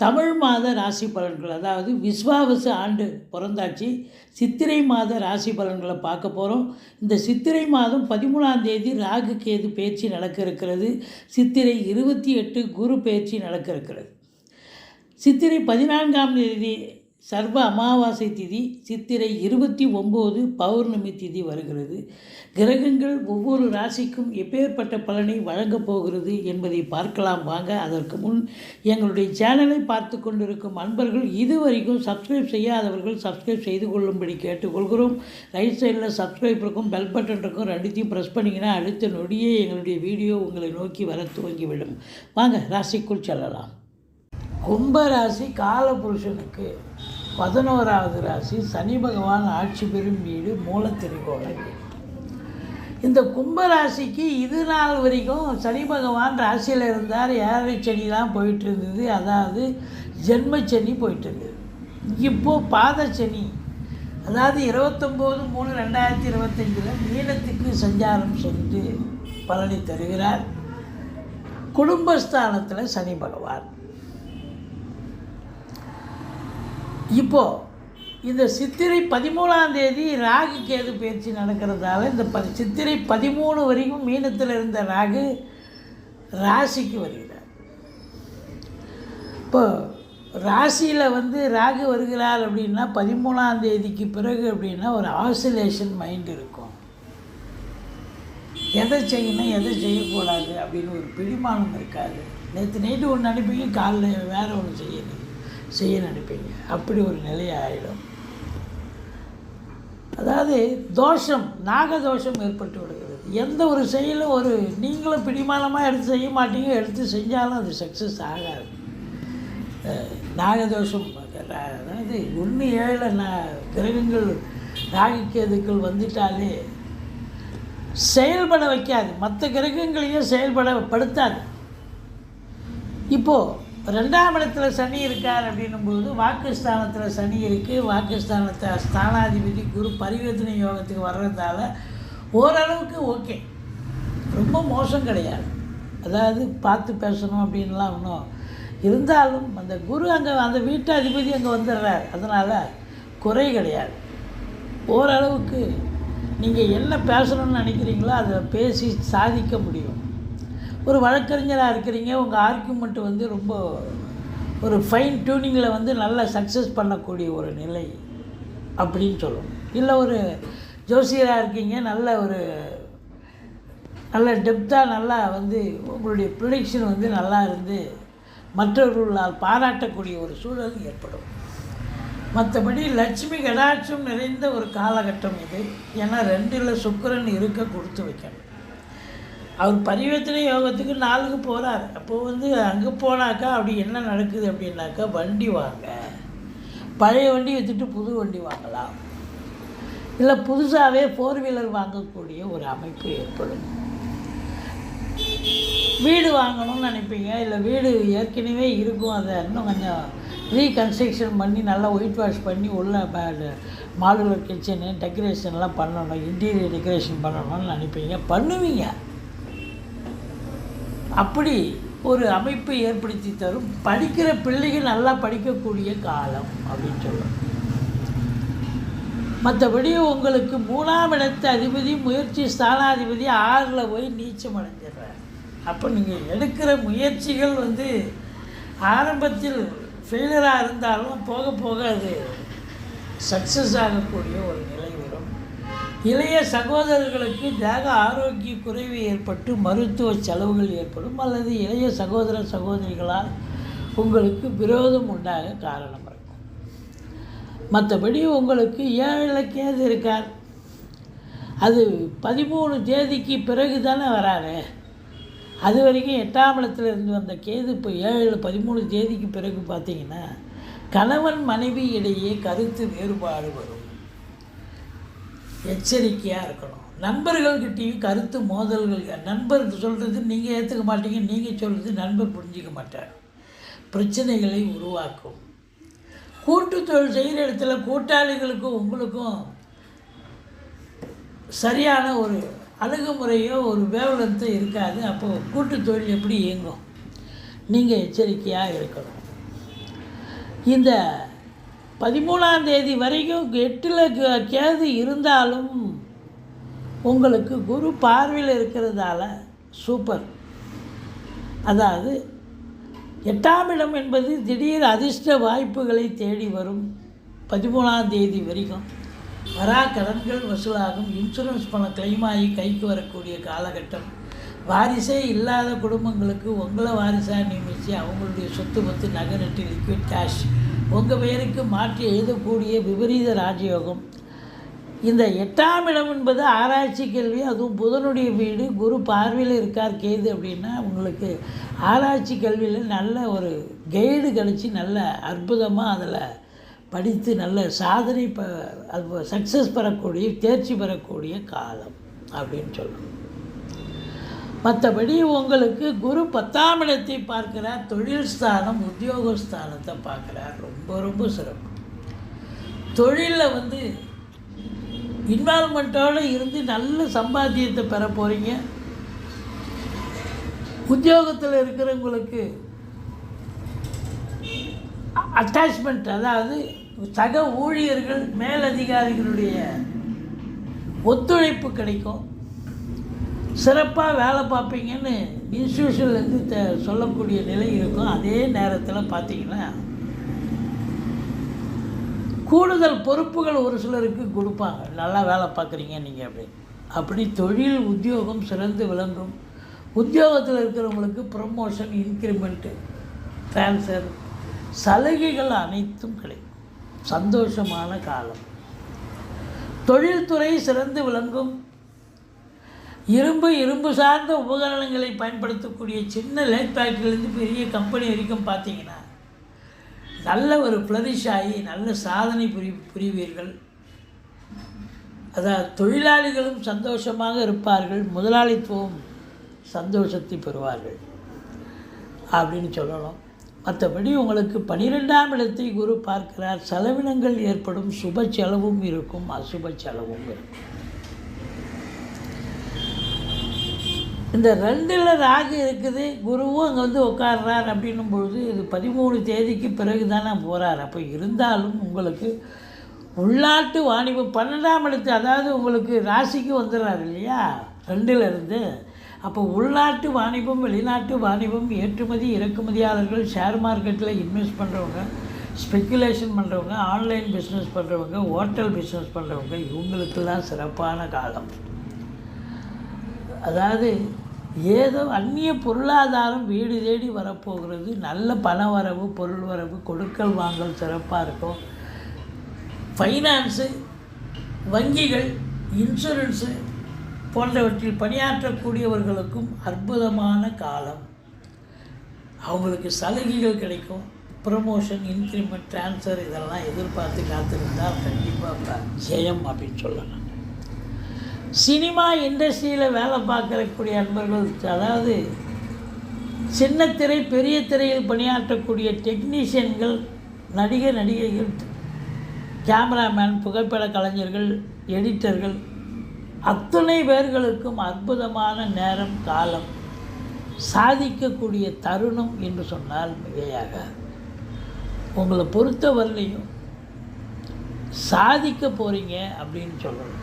தமிழ் மாத ராசி பலன்கள் அதாவது விஸ்வாவசு ஆண்டு பிறந்தாச்சு. சித்திரை மாத ராசி பலன்களை பார்க்க போகிறோம் இந்த சித்திரை மாதம் பதிமூணாம் தேதி ராகு கேது பேச்சு நடக்க இருக்கிறது சித்திரை இருபத்தி எட்டு குரு பேச்சு நடக்க இருக்கிறது சித்திரை பதினான்காம் தேதி சர்வ அமாவாசை திதி சித்திரை இருபத்தி ஒம்பது பௌர்ணமி திதி வருகிறது. கிரகங்கள் ஒவ்வொரு ராசிக்கும் எப்பேற்பட்ட பலனை வழங்கப் போகிறது என்பதை பார்க்கலாம் வாங்க. அதற்கு முன் எங்களுடைய சேனலை பார்த்து கொண்டிருக்கும் அன்பர்கள் இதுவரைக்கும் சப்ஸ்கிரைப் செய்யாதவர்கள் சப்ஸ்கிரைப் செய்து கொள்ளும்படி கேட்டுக்கொள்கிறோம். ரைட் சைடில் சப்ஸ்கிரைப் இருக்கும் பெல் பட்டன் இருக்கும் ரெண்டுத்தையும் ப்ரெஸ் பண்ணிங்கன்னா அடுத்த நொடியே எங்களுடைய வீடியோ உங்களை நோக்கி வர துவங்கிவிடும். வாங்க ராசிக்குள் செல்லலாம். கும்பராசி காலபுருஷனுக்கு பதினோராவது ராசி சனி பகவான் ஆட்சி பெறும் வீடு மூலத்திரிகோண இந்த கும்பராசிக்கு இது நாள் வரைக்கும் சனி பகவான் ராசியில் இருந்தார். ஏழரை சனி தான் போயிட்டு இருந்தது அதாவது ஜென்ம சனி போயிட்டு இருந்தது இப்போது பாத சனி. அதாவது இருபத்தொம்போது மூணு ரெண்டாயிரத்தி இருபத்தஞ்சில் மீனத்துக்கு சஞ்சாரம் சென்று பலனை தருகிறார். குடும்பஸ்தானத்தில் சனி பகவான். இப்போது இந்த சித்திரை பதிமூணாம் தேதி ராகு கேது பயிற்சி நடக்கிறதால இந்த ப சித்திரை பதிமூணு வரைக்கும் மீனத்தில் இருந்த ராகு ராசிக்கு வருகிறார். இப்போ ராசியில் வந்து ராகு வருகிறார் அப்படின்னா பதிமூணாம் தேதிக்கு பிறகு அப்படின்னா ஒரு ஆசிலேஷன் மைண்ட் இருக்கும். எதை செய்யணும் எதை செய்யக்கூடாது அப்படின்னு ஒரு பிடிமானம் இருக்காது. நேற்று நைட்டு ஒன்று அனுப்பி காலைல வேறு ஒன்று செய்யணும் செய்ய நினைப்பீங்க. அப்படி ஒரு நிலை ஆகிடும் அதாவது தோஷம் நாகதோஷம் ஏற்பட்டு விடுகிறது. எந்த ஒரு செயலும் ஒரு நீங்களும் பிடிமானமாக எடுத்து செய்ய மாட்டீங்க எடுத்து செஞ்சாலும் அது சக்ஸஸ் ஆகாது. நாகதோஷம் அதாவது ஒன்று ஏழு ந கிரகங்கள் ராகிக்கேதுக்கள் வந்துட்டாலே செயல்பட வைக்காது. மற்ற கிரகங்களையும் செயல்பட படுத்தாது. இப்போது ரெண்டாம் இடத்துல சனி இருக்கார் அப்படின்னும்போது வாக்குஸ்தானத்தில் சனி இருக்குது வாக்குஸ்தானத்தை ஸ்தானாதிபதி குரு பரிவர்த்தனை யோகத்துக்கு வர்றதால ஓரளவுக்கு ஓகே. ரொம்ப மோசம் கிடையாது. அதாவது பார்த்து பேசணும் அப்படின்லாம் ஒன்றும் இருந்தாலும் அந்த குரு அங்கே அந்த வீட்டு அதிபதி அங்கே வந்துடுறார் அதனால் குறை கிடையாது. ஓரளவுக்கு நீங்கள் என்ன பேசணும்னு நினைக்கிறீங்களோ அதை பேசி சாதிக்க முடியும். ஒரு வழக்கறிஞராக இருக்கிறீங்க உங்கள் ஆர்குமெண்ட் வந்து ரொம்ப ஒரு ஃபைன் டியூனிங்கில் வந்து நல்லா சக்ஸஸ் பண்ணக்கூடிய ஒரு நிலை அப்படின்னு சொல்லணும் இல்லை ஒரு ஜோசியராக இருக்கீங்க நல்ல ஒரு நல்ல டெப்த்தாக நல்லா வந்து உங்களுடைய ப்ரொடிக்ஷன் வந்து நல்லா இருந்து மற்றவர்களால் பாராட்டக்கூடிய ஒரு சூழல் ஏற்படும். மற்றபடி லட்சுமி கடாட்சம் நிறைந்த ஒரு காலகட்டம் இது. ஏன்னா ரெண்டில் சுக்கரன் இருக்க கொடுத்து வைக்கணும். அவர் பரிவர்த்தனை யோகத்துக்கு நாளுக்கு போகிறார் அப்போது வந்து அங்கே போனாக்கா அப்படி என்ன நடக்குது அப்படின்னாக்கா வண்டி வாங்க. பழைய வண்டி விற்றுட்டு புது வண்டி வாங்கலாம். இல்லை புதுசாகவே ஃபோர் வீலர் வாங்கக்கூடிய ஒரு அமைப்பு ஏற்படும். வீடு வாங்கணும்னு நினைப்பீங்க. இல்லை வீடு ஏற்கனவே இருக்கும். அதை இன்னும் கொஞ்சம் ரீகன்ஸ்ட்ரக்ஷன் பண்ணி நல்லா ஒயிட் வாஷ் பண்ணி உள்ள மாடுலர் கிச்சனு டெக்கரேஷன்லாம் பண்ணணும். இன்டீரியர் டெக்கரேஷன் பண்ணணும்னு நினைப்பீங்க. பண்ணுவீங்க. அப்படி ஒரு அமைப்பை ஏற்படுத்தி தரும். படிக்கிற பிள்ளைகள் நல்லா படிக்கக்கூடிய காலம் அப்படின்னு சொல்லுவோம் மற்றபடி உங்களுக்கு மூணாம் இடத்து அதிபதி முயற்சி ஸ்தானாதிபதி ஆறில் போய் நீச்சம் அடைஞ்சிடுறார். அப்போ நீங்கள் எடுக்கிற முயற்சிகள் வந்து ஆரம்பத்தில் ஃபெயிலராக இருந்தாலும் போக போக அது சக்ஸஸ் ஆகக்கூடிய ஒரு நிலை. இளைய சகோதரர்களுக்கு தேக ஆரோக்கிய குறைவு ஏற்பட்டு மருத்துவ செலவுகள் ஏற்படும் அல்லது இளைய சகோதர சகோதரிகளால் உங்களுக்கு விரோதம் உண்டாக காரணம் இருக்கும். மற்றபடி உங்களுக்கு ஏழில் கேது இருக்கார். அது பதிமூணு தேதிக்கு பிறகு தானே வராரு. அது வரைக்கும் எட்டாம் இடத்துல இருந்து வந்த கேது இப்போ ஏழு பதிமூணு தேதிக்கு பிறகு பார்த்தீங்கன்னா கணவன் மனைவி இடையே கருத்து வேறுபாடு வரும். எச்சரிக்கையாக இருக்கணும். நண்பர்கள்கிட்டயும் கருத்து மோதல்கள் நண்பர் சொல்கிறது நீங்கள் ஏற்றுக்க மாட்டீங்க நீங்கள் சொல்கிறது நண்பர் புரிஞ்சிக்க மாட்டார். பிரச்சனைகளை உருவாக்கும். கூட்டு தொழில் செய்கிற இடத்துல கூட்டாளிகளுக்கும் உங்களுக்கும் சரியான ஒரு அணுகுமுறையோ ஒரு வேவலத்தோ இருக்காது. அப்போது கூட்டு தொழில் எப்படி இயங்கும்? நீங்கள் எச்சரிக்கையாக இருக்கணும். இந்த பதிமூணாம் தேதி வரைக்கும் எட்டில் கே- கேது இருந்தாலும் உங்களுக்கு குரு பார்வையில் இருக்கிறதால சூப்பர் அதாவது எட்டாம் இடம் என்பது திடீர் அதிர்ஷ்ட வாய்ப்புகளை தேடி வரும் பதிமூணாம் தேதி வரைக்கும். வரா கடன்கள் வசூலாகும். இன்சூரன்ஸ் பணம் claim ஆகி கைக்கு வரக்கூடிய காலகட்டம். வாரிசே இல்லாத குடும்பங்களுக்கு உங்களை வாரிசாக நியமித்து அவங்களுடைய சொத்து பத்து நகை நட்டு லிக்விட் கேஷ் உங்கள் பெயருக்கு மாற்றி எழுதக்கூடிய விபரீத ராஜயோகம். இந்த எட்டாம் இடம் என்பது ஆராய்ச்சி கேள்வி அதுவும் புதனுடைய வீடு குரு பார்வையில் இருக்கார் கேது அப்படின்னா உங்களுக்கு ஆராய்ச்சி கல்வியில் நல்ல ஒரு கைடு கழித்து நல்ல அற்புதமாக அதில் படித்து நல்ல சாதனை ப அது சக்ஸஸ் பெறக்கூடிய தேர்ச்சி பெறக்கூடிய காலம் அப்படின்னு சொல்லணும் மற்றபடி உங்களுக்கு குரு பத்தாம் இடத்தை பார்க்கிறார் தொழில் ஸ்தானம் உத்தியோகஸ்தானத்தை பார்க்குறார். ரொம்ப ரொம்ப சிறப்பு. தொழிலில் வந்து இன்வால்மெண்ட்டோடு இருந்து நல்ல சம்பாத்தியத்தை பெற போகிறீங்க உத்தியோகத்தில் இருக்கிறவங்களுக்கு அட்டாச்மெண்ட் அதாவது சக ஊழியர்கள் மேலதிகாரிகளுடைய ஒத்துழைப்பு கிடைக்கும். சிறப்பாக வேலை பார்ப்பீங்கன்னு இன்ஸ்டியூஷன்லேருந்து த சொல்லக்கூடிய நிலை இருக்கும். அதே நேரத்தில் பார்த்தீங்கன்னா கூடுதல் பொறுப்புகள் ஒரு சிலருக்கு கொடுப்பாங்க. நல்லா வேலை பார்க்குறீங்க நீங்கள் அப்படி. அப்படி தொழில் உத்தியோகம் சிறந்து விளங்கும். உத்தியோகத்தில் இருக்கிறவங்களுக்கு ப்ரமோஷன் இன்க்ரிமெண்ட்டு ட்ரான்ஸ்ஃபர் சலுகைகள் அனைத்தும் கிடைக்கும். சந்தோஷமான காலம். தொழில்துறை சிறந்து விளங்கும். இரும்பு இரும்பு சார்ந்த உபகரணங்களை பயன்படுத்தக்கூடிய சின்ன லேட் ஃபேக்ட்ரிலேருந்து பெரிய கம்பெனி வரைக்கும் பார்த்தீங்கன்னா நல்ல ஒரு ஃப்ளரிஷ் ஆகி நல்ல சாதனை புரி புரிவீர்கள். அதாவது தொழிலாளிகளும் சந்தோஷமாக இருப்பார்கள் முதலாளித்துவம் சந்தோஷத்தை பெறுவார்கள் அப்படின்னு சொல்லணும். மற்றபடி உங்களுக்கு பனிரெண்டாம் இடத்தை குரு பார்க்கிறார். செலவினங்கள் ஏற்படும் சுப செலவும் இருக்கும் அசுப செலவும் இருக்கும். இந்த ரெண்டில் ராகு இருக்குது குருவும் அங்கே வந்து உட்காடுறார் அப்படின்னும் பொழுது இது பதிமூணு தேதிக்கு பிறகு தானே போகிறார் அப்போ இருந்தாலும் உங்களுக்கு உள்நாட்டு வாணிபம் பன்னெண்டாம் இடத்து அதாவது உங்களுக்கு ராசிக்கு வந்துடுறாரு இல்லையா? ரெண்டில் இருந்து. அப்போ உள்நாட்டு வாணிபம் வெளிநாட்டு வாணிபம் ஏற்றுமதி இறக்குமதியாளர்கள் ஷேர் மார்க்கெட்டில் இன்வெஸ்ட் பண்ணுறவங்க ஸ்பெக்குலேஷன் பண்ணுறவங்க ஆன்லைன் பிஸ்னஸ் பண்ணுறவங்க ஹோட்டல் பிஸ்னஸ் பண்ணுறவங்க இவங்களுக்கெல்லாம் சிறப்பான காலம். அதாவது ஏதோ அந்நிய பொருளாதாரம் வீடு தேடி வரப்போகிறது. நல்ல பண வரவு பொருள் வரவு கொடுக்கல் வாங்கல் சிறப்பாக இருக்கும். ஃபைனான்ஸு வங்கிகள் இன்சூரன்ஸு போன்றவற்றில் பணியாற்றக்கூடியவர்களுக்கும் அற்புதமான காலம். அவங்களுக்கு சலுகைகள் கிடைக்கும். ப்ரமோஷன் இன்க்ரிமெண்ட் ட்ரான்ஸ்ஃபர் இதெல்லாம் எதிர்பார்த்து காத்திருந்தால் கண்டிப்பாக ஜெயம் அப்படின்னு சொல்லலாம். சினிமா இண்டஸ்ட்ரியில் வேலை பார்க்கறக்கூடிய நண்பர்கள் அதாவது சின்ன திரை பெரிய திரையில் பணியாற்றக்கூடிய டெக்னீஷியன்கள் நடிகர் நடிகைகள் கேமராமேன் புகைப்பட கலைஞர்கள் எடிட்டர்கள் அத்தனை பேர்களுக்கும் அற்புதமான நேரம் காலம். சாதிக்கக்கூடிய தருணம் என்று சொன்னால் மிகையாக உங்களை பொறுத்தவரையிலையும் சாதிக்க போகிறீங்க அப்படின்னு சொல்லணும்.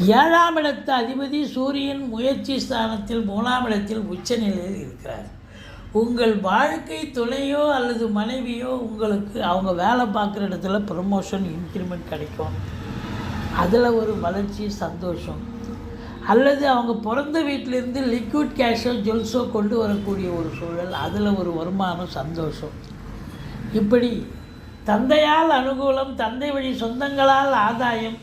ஏழாம் இடத்து அதிபதி சூரியன் முயற்சி ஸ்தானத்தில் மூணாம் இடத்தில் உச்சநிலையில் இருக்கிறார். உங்கள் வாழ்க்கை துணையோ அல்லது மனைவியோ உங்களுக்கு அவங்க வேலை பார்க்குற இடத்துல ப்ரமோஷன் இன்க்ரிமெண்ட் கிடைக்கும். அதில் ஒரு வளர்ச்சி சந்தோஷம். அல்லது அவங்க பிறந்த வீட்டிலேருந்து லிக்விட் கேஷோ ஜுவல்ஸோ கொண்டு வரக்கூடிய ஒரு சூழல் அதில் ஒரு வருமானம் சந்தோஷம். இப்படி தந்தையால் அனுகூலம் தந்தை வழி சொந்தங்களால் ஆதாயம்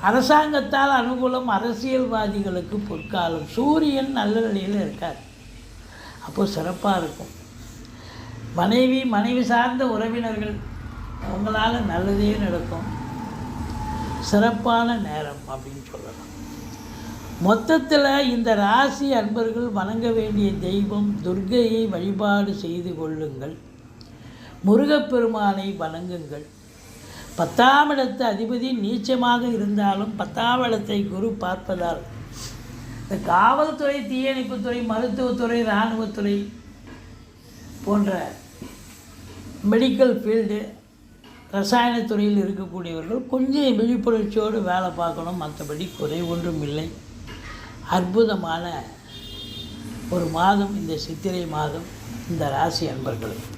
அரசாங்கத்தால் அனுகூலம் அரசியல்வாதிகளுக்கு பொற்காலம். சூரியன் நல்ல நிலையில் இருக்கார். அப்போது சிறப்பாக இருக்கும். மனைவி மனைவி சார்ந்த உறவினர்கள் உங்களால் நல்லதே நடக்கும். சிறப்பான நேரம் அப்படின்னு சொல்லலாம். மொத்தத்தில் இந்த ராசி அன்பர்கள் வணங்க வேண்டிய தெய்வம் துர்க்கையை வழிபாடு செய்து கொள்ளுங்கள். முருகப்பெருமானை வணங்குங்கள். பத்தாம் இடத்து அதிபதி நீச்சமாக இருந்தாலும் பத்தாம் இடத்தை குரு பார்ப்பதால். இந்த காவல்துறை தீயணைப்புத்துறை மருத்துவத்துறை இராணுவத்துறை போன்ற மெடிக்கல் ஃபீல்டு ரசாயனத்துறையில் இருக்கக்கூடியவர்கள் கொஞ்சம் விழிப்புணர்ச்சியோடு வேலை பார்க்கணும். மற்றபடி குறை ஒன்றும் இல்லை. அற்புதமான ஒரு மாதம் இந்த சித்திரை மாதம் இந்த ராசி அன்பர்களுக்கு